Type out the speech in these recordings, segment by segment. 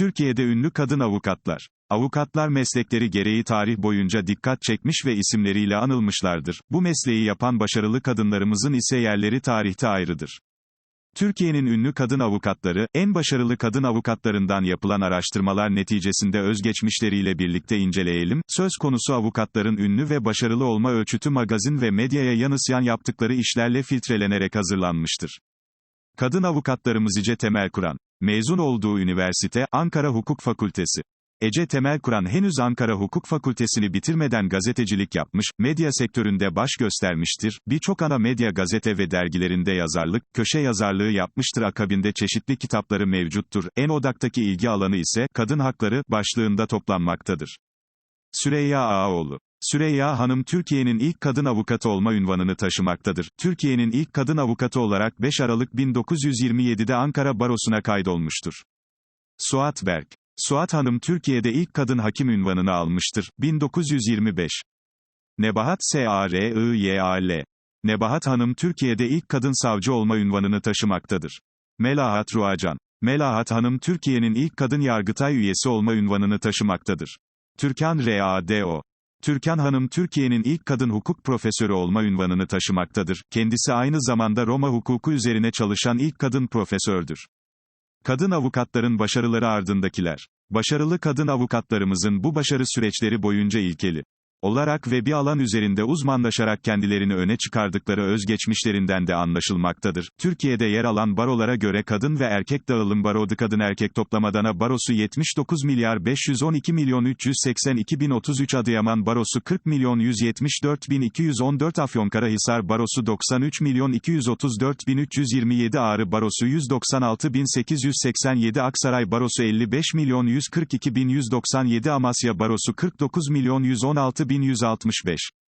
Türkiye'de ünlü kadın avukatlar. Avukatlar meslekleri gereği tarih boyunca dikkat çekmiş ve isimleriyle anılmışlardır. Bu mesleği yapan başarılı kadınlarımızın ise yerleri tarihte ayrıdır. Türkiye'nin ünlü kadın avukatları, en başarılı kadın avukatlarından yapılan araştırmalar neticesinde özgeçmişleriyle birlikte inceleyelim. Söz konusu avukatların ünlü ve başarılı olma ölçütü magazin ve medyaya yanısıyan yaptıkları işlerle filtrelenerek hazırlanmıştır. Kadın avukatlarımız Ece Temel Kur'an. Mezun olduğu üniversite, Ankara Hukuk Fakültesi. Ece Temel Kur'an henüz Ankara Hukuk Fakültesini bitirmeden gazetecilik yapmış, medya sektöründe baş göstermiştir, birçok ana medya gazete ve dergilerinde yazarlık, köşe yazarlığı yapmıştır akabinde çeşitli kitapları mevcuttur, en odaktaki ilgi alanı ise, kadın hakları, başlığında toplanmaktadır. Süreyya Ağaoğlu Süreyya Hanım Türkiye'nin ilk kadın avukatı olma ünvanını taşımaktadır. Türkiye'nin ilk kadın avukatı olarak 5 Aralık 1927'de Ankara Barosu'na kaydolmuştur. Suat Berk Suat Hanım Türkiye'de ilk kadın hakim ünvanını almıştır. 1925. Nebahat S.A.R.I.Y.A.L. Nebahat Hanım Türkiye'de ilk kadın savcı olma ünvanını taşımaktadır. Melahat Ruacan. Melahat Hanım Türkiye'nin ilk kadın yargıtay üyesi olma ünvanını taşımaktadır. Türkan R.A.D.O. Türkan Hanım Türkiye'nin ilk kadın hukuk profesörü olma ünvanını taşımaktadır. Kendisi aynı zamanda Roma hukuku üzerine çalışan ilk kadın profesördür. Kadın avukatların başarıları ardındakiler. Başarılı kadın avukatlarımızın bu başarı süreçleri boyunca ilkeli olarak ve bir alan üzerinde uzmanlaşarak kendilerini öne çıkardıkları özgeçmişlerinden de anlaşılmaktadır. Türkiye'de yer alan barolara göre kadın ve erkek dağılım barodu kadın erkek toplamadana barosu 79 milyar 512 milyon 382 bin 33 Adıyaman barosu 40 milyon 174 bin 214 Afyonkarahisar barosu 93 milyon 234 bin 327 Ağrı barosu 196 bin 887 Aksaray barosu 55 milyon 142 bin 197 Amasya barosu 49 milyon 116 1165.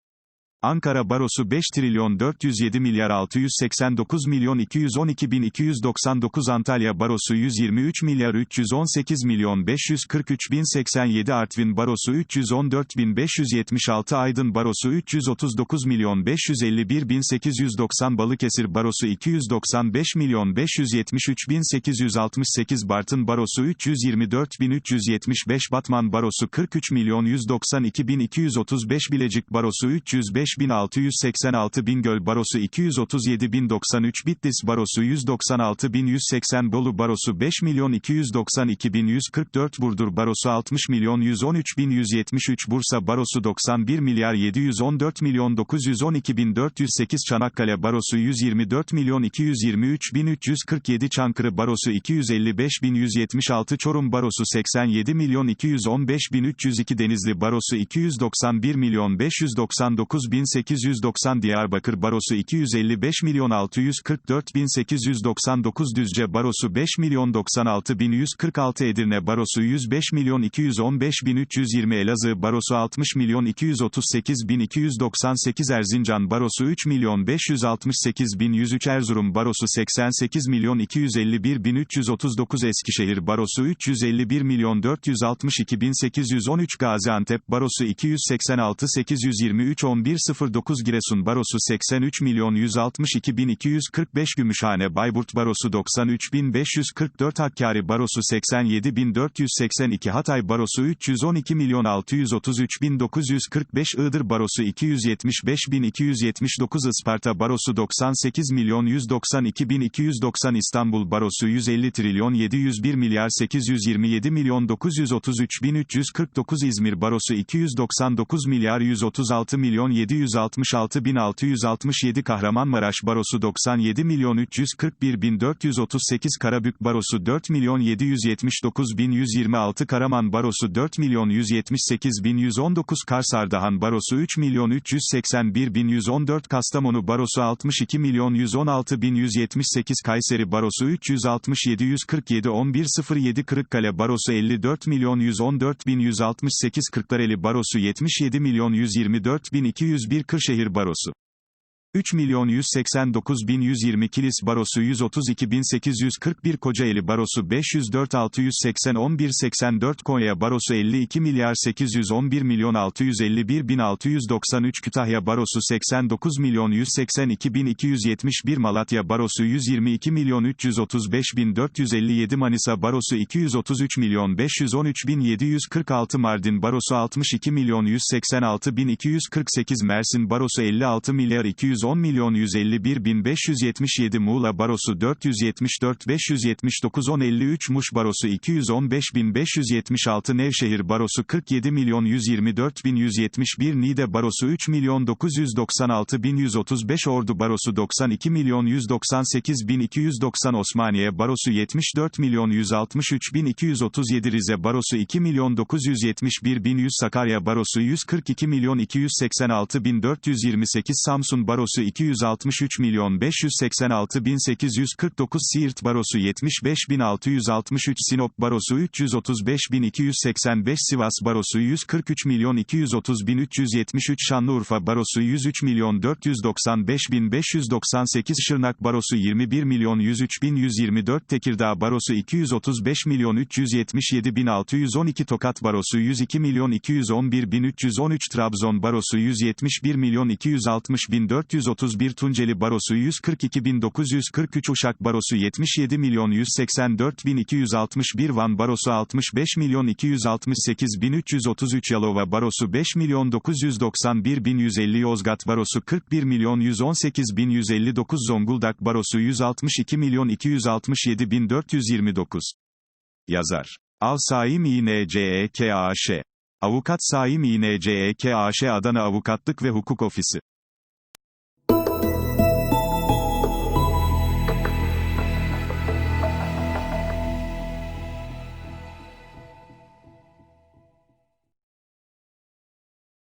Ankara Barosu 5 trilyon 407 milyar 689 milyon 212 bin 299 Antalya Barosu 123 milyar 318 milyon 543 bin 87 Artvin Barosu 314 bin 576 Aydın Barosu 339 milyon 551 bin 890 Balıkesir Barosu 295 milyon 573 bin 868 Bartın Barosu 324 bin 375 Batman Barosu 43 milyon 192 bin 235 Bilecik Barosu 305 5686 Bingöl Barosu 237.093 Bitlis Barosu 196.180 Bolu Barosu 5 milyon 292.144 Burdur Barosu 60 milyon 113.173 Bursa Barosu 91 milyar 714 milyon 912.408 Çanakkale Barosu 124 milyon 223.347 Çankırı Barosu 255.176 Çorum Barosu 87 milyon 215.302 Denizli Barosu 291 milyon 599 bin 890 Diyarbakır Barosu 255 milyon 644 bin 899 Düzce Barosu 5 milyon 96 bin 146 Edirne Barosu 105 milyon 215 bin 320 Elazığ Barosu 60 milyon 238 bin 298 Erzincan Barosu 3 milyon 568 bin 103 Erzurum Barosu 88 milyon 251 bin 339 Eskişehir Barosu 351 milyon 462 bin 813 Gaziantep Barosu 286 823 11 09 Giresun Barosu 83 milyon 162 bin 245 Gümüşhane Bayburt Barosu 93 bin 544 Hakkari Barosu 87 bin 482 Hatay Barosu 312 milyon 633 bin 945 Iğdır Barosu 275 bin 279 Isparta Barosu 98 milyon 192 bin 290 İstanbul Barosu 150 trilyon 701 milyar 827 milyon 933 bin 349 İzmir Barosu 299 milyar 136 milyon 766.667 Kahramanmaraş Barosu 97 milyon 341 bin 438 Karabük Barosu 4 milyon 779 bin 126 Karaman Barosu 4 milyon 178 bin 119 Kars Ardahan Barosu 3 milyon 381 bin 114 Kastamonu Barosu 62 milyon 116 bin 178 Kayseri Barosu 367 147 1107 Kırıkkale Barosu 54 milyon 114 bin 168 Kırklareli Barosu 77 milyon 124 bin 201 Kırşehir Barosu 3.189.120 Kilis Barosu 132.841 Kocaeli Barosu 504 680 1184 Konya Barosu 52 milyar 811 milyon 651 bin 693 Kütahya Barosu 89 milyon 182 bin 271 Malatya Barosu 122 milyon 335 bin 457 Manisa Barosu 233 milyon 513 bin 746 Mardin Barosu 62 milyon 186 bin 248 Mersin Barosu 56 milyar 210 milyon 151 bin 577 Muğla Barosu 474 579 1053 Muş Barosu 215 bin 576 Nevşehir Barosu 47 milyon 124 bin 171 Niğde Barosu 3 milyon 996 bin 135 Ordu Barosu 92 milyon 198 bin 290 Osmaniye Barosu 74 milyon 163 bin 237 Rize Barosu 2 milyon 971 bin 100 Sakarya Barosu 142 milyon 286 bin 428 Samsun Barosu 263 milyon 586 bin 849 Siirt Barosu 75 bin 663 Sinop Barosu 335 bin 285 Sivas Barosu 143 milyon 230 bin 373 Şanlıurfa Barosu 103 milyon 495 bin 598 Şırnak Barosu 21 milyon 103 bin 124 Tekirdağ Barosu 235 milyon 377 bin 612 Tokat Barosu 102 milyon 211 bin 313 Trabzon Barosu 171 milyon 260 bin 431 Tunceli Barosu 142 bin 943 Uşak Barosu 77 milyon 184 bin 261 Van Barosu 65 milyon 268 bin 333 Yalova Barosu 5 milyon 991 bin 150 Yozgat Barosu 41 milyon 118 bin 159 Zonguldak Barosu 162 milyon 267 bin 429 Yazar. Al Saim İNCEK AŞ Avukat Saim İNCEK AŞ Adana Avukatlık ve Hukuk Ofisi